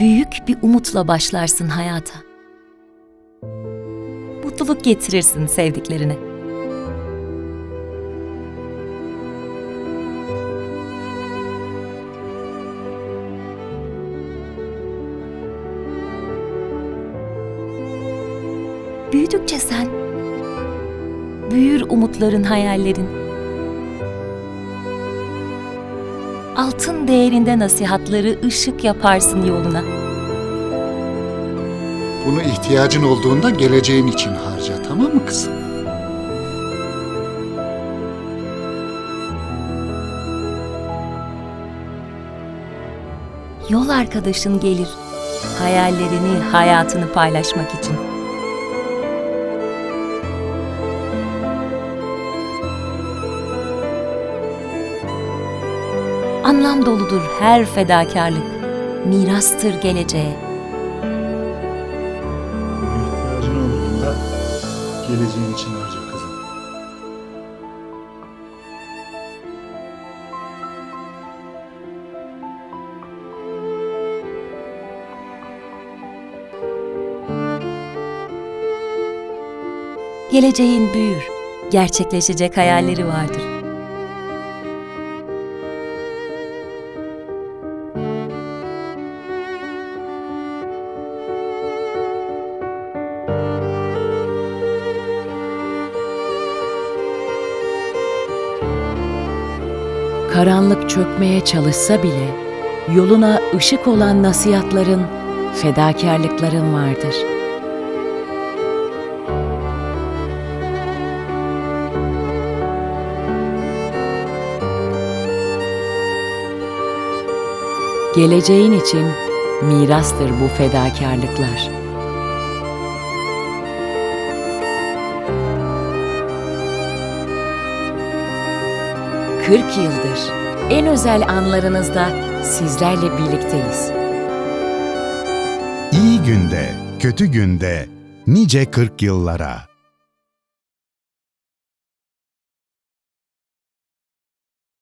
büyük bir umutla başlarsın hayata. Mutluluk getirirsin sevdiklerine. Büyüdükçe sen büyür umutların, hayallerin. Altın değerinde nasihatları ışık yaparsın yoluna. Bunu ihtiyacın olduğunda geleceğin için harca tamam mı kızım? Yol arkadaşın gelir. Hayallerini, hayatını paylaşmak için. Anlam doludur her fedakarlık. Mirastır geleceğe. İhtiyacın olduğunda geleceğin için harca kızım. Geleceğin büyür. Gerçekleşecek hayalleri vardır. Karanlık çökmeye çalışsa bile yoluna ışık olan nasihatların, fedakarlıkların vardır. Geleceğin için mirastır bu fedakarlıklar. Kırk yıldır en özel anlarınızda sizlerle birlikteyiz. İyi günde, kötü günde, nice kırk yıllara.